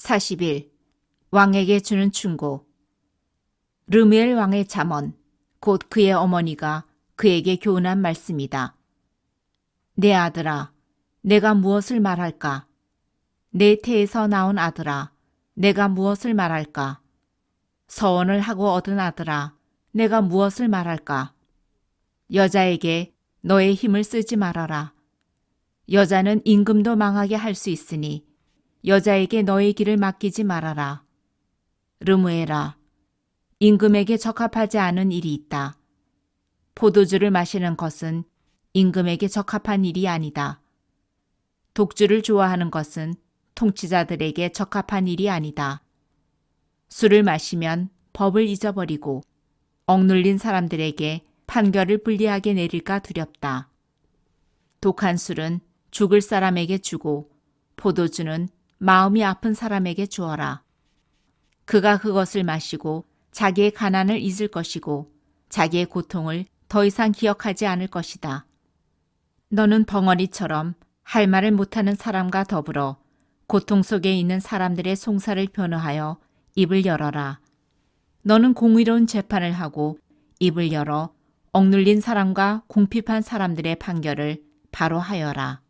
40일 왕에게 주는 충고 르미엘 왕의 잠언 곧 그의 어머니가 그에게 교훈한 말씀이다. 내 아들아 내가 무엇을 말할까? 내 태에서 나온 아들아 내가 무엇을 말할까? 서원을 하고 얻은 아들아 내가 무엇을 말할까? 여자에게 너의 힘을 쓰지 말아라. 여자는 임금도 망하게 할 수 있으니 여자에게 너의 길을 맡기지 말아라. 르무에라. 임금에게 적합하지 않은 일이 있다. 포도주를 마시는 것은 임금에게 적합한 일이 아니다. 독주를 좋아하는 것은 통치자들에게 적합한 일이 아니다. 술을 마시면 법을 잊어버리고 억눌린 사람들에게 판결을 불리하게 내릴까 두렵다. 독한 술은 죽을 사람에게 주고 포도주는 마음이 아픈 사람에게 주어라. 그가 그것을 마시고 자기의 가난을 잊을 것이고 자기의 고통을 더 이상 기억하지 않을 것이다. 너는 벙어리처럼 할 말을 못하는 사람과 더불어 고통 속에 있는 사람들의 송사를 변호하여 입을 열어라. 너는 공의로운 재판을 하고 입을 열어 억눌린 사람과 궁핍한 사람들의 판결을 바로 하여라.